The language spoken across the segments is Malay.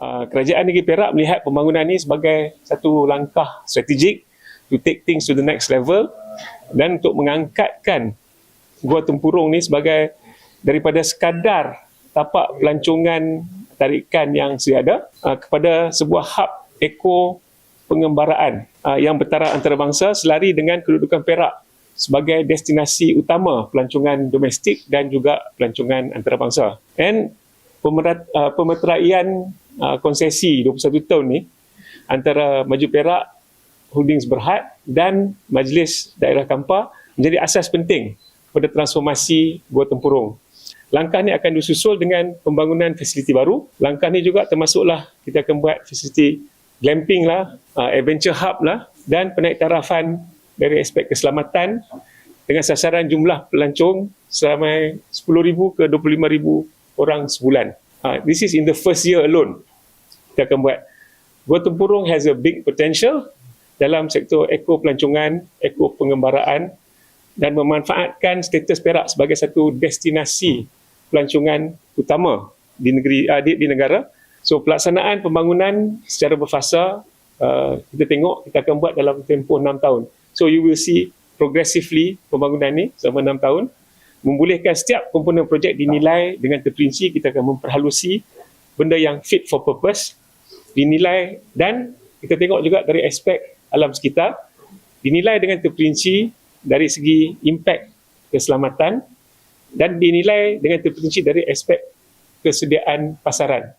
Uh, kerajaan negeri Perak melihat pembangunan ini sebagai satu langkah strategik to take things to the next level dan untuk mengangkatkan Gua Tempurung ni sebagai daripada sekadar tapak pelancongan tarikan yang sedia ada uh, kepada sebuah hub eko pengembaraan uh, yang bertaraf antarabangsa selari dengan kedudukan Perak sebagai destinasi utama pelancongan domestik dan juga pelancongan antarabangsa. And pemerat, uh, pemeteraian uh, konsesi 21 tahun ni antara Maju Perak Holdings Berhad dan Majlis Daerah Kampar menjadi asas penting pada transformasi Gua Tempurung. Langkah ini akan disusul dengan pembangunan fasiliti baru. Langkah ini juga termasuklah kita akan buat fasiliti glamping lah, uh, adventure hub lah dan penaik tarafan dari aspek keselamatan dengan sasaran jumlah pelancong selama 10,000 ke 25,000 orang sebulan. Uh, this is in the first year alone. Kita akan buat. Gua Tempurung has a big potential dalam sektor eko pelancongan, eko pengembaraan dan memanfaatkan status Perak sebagai satu destinasi pelancongan utama di negeri uh, di, di negara. So pelaksanaan pembangunan secara berfasa uh, kita tengok kita akan buat dalam tempoh 6 tahun. So you will see progressively pembangunan ni selama 6 tahun membolehkan setiap komponen projek dinilai dengan terperinci kita akan memperhalusi benda yang fit for purpose dinilai dan kita tengok juga dari aspek alam sekitar dinilai dengan terperinci dari segi impak keselamatan dan dinilai dengan terperinci dari aspek kesediaan pasaran.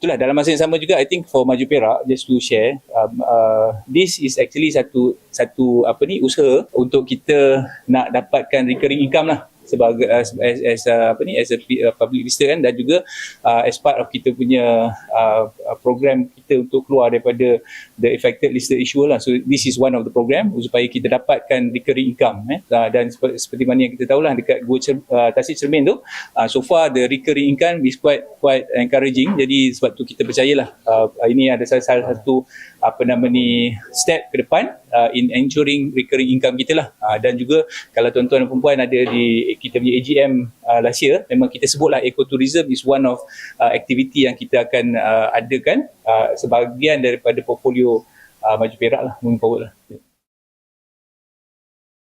Itulah dalam masa yang sama juga I think for Maju Perak just to share um, uh, this is actually satu satu apa ni usaha untuk kita nak dapatkan recurring income lah sebagai as, as, as uh, apa ni as a uh, public visitor kan dan juga uh, as part of kita punya uh, program kita untuk keluar daripada the affected listed issuer lah. So this is one of the program supaya kita dapatkan recurring income eh. Uh, dan seperti, seperti mana yang kita tahu lah dekat Gua Cer, uh, Tasik Cermin tu uh, so far the recurring income is quite quite encouraging. Jadi sebab tu kita percayalah uh, ini ada salah, salah satu apa nama ni step ke depan uh, in ensuring recurring income kita lah. Uh, dan juga kalau tuan-tuan dan perempuan ada di kita punya AGM uh, last year memang kita sebutlah ecotourism is one of uh, activity yang kita akan uh, adakan uh, sebahagian daripada portfolio uh, Maju Perak lah moving forward lah